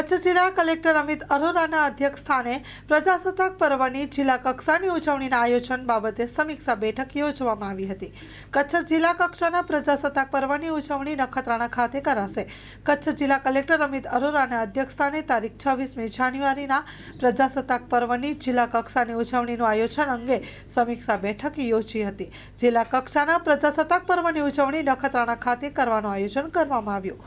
કચ્છ જિલ્લા કલેક્ટર અમિત અરોરાના અધ્યક્ષસ્થાને પ્રજાસત્તાક પર્વની જિલ્લા કક્ષાની ઉજવણીના આયોજન બાબતે સમીક્ષા બેઠક યોજવામાં આવી હતી. કચ્છ જિલ્લા કક્ષાના પ્રજાસત્તાક પર્વની ઉજવણી નખત્રાણા ખાતે કરાશે. કચ્છ જિલ્લા કલેક્ટર અમિત અરોરાના અધ્યક્ષસ્થાને તારીખ છવ્વીસમી જાન્યુઆરીના પ્રજાસત્તાક પર્વની જિલ્લા કક્ષાની ઉજવણીનું આયોજન અંગે સમીક્ષા બેઠક યોજી હતી. જિલ્લા કક્ષાના પ્રજાસત્તાક પર્વની ઉજવણી નખત્રાણા ખાતે કરવાનું આયોજન કરવામાં આવ્યું.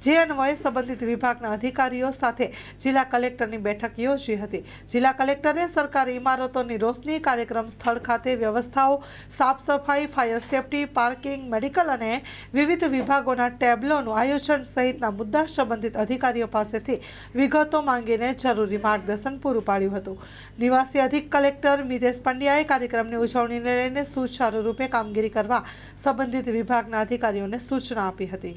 જે અન્વયે સંબંધિત વિભાગના અધિકારીઓ સાથે જિલ્લા કલેક્ટરની બેઠક યોજી હતી. જિલ્લા કલેક્ટરે સરકારી ઇમારતોની રોશની કાર્યક્રમ સ્થળ ખાતે વ્યવસ્થાઓ સાફ સફાઈ ફાયર સેફટી, પાર્કિંગ, મેડિકલ અને વિવિધ વિભાગોના ટેબ્લોનું આયોજન સહિતના મુદ્દા સંબંધિત અધિકારીઓ પાસેથી વિગતો માંગીને જરૂરી માર્ગદર્શન પૂરું પાડ્યું હતું. નિવાસી અધિક કલેક્ટર મિતેશ પંડ્યાએ કાર્યક્રમની ઉજવણીને લઈને સુચારુ રૂપે કામગીરી કરવા સંબંધિત વિભાગના અધિકારીઓને સૂચના આપી હતી.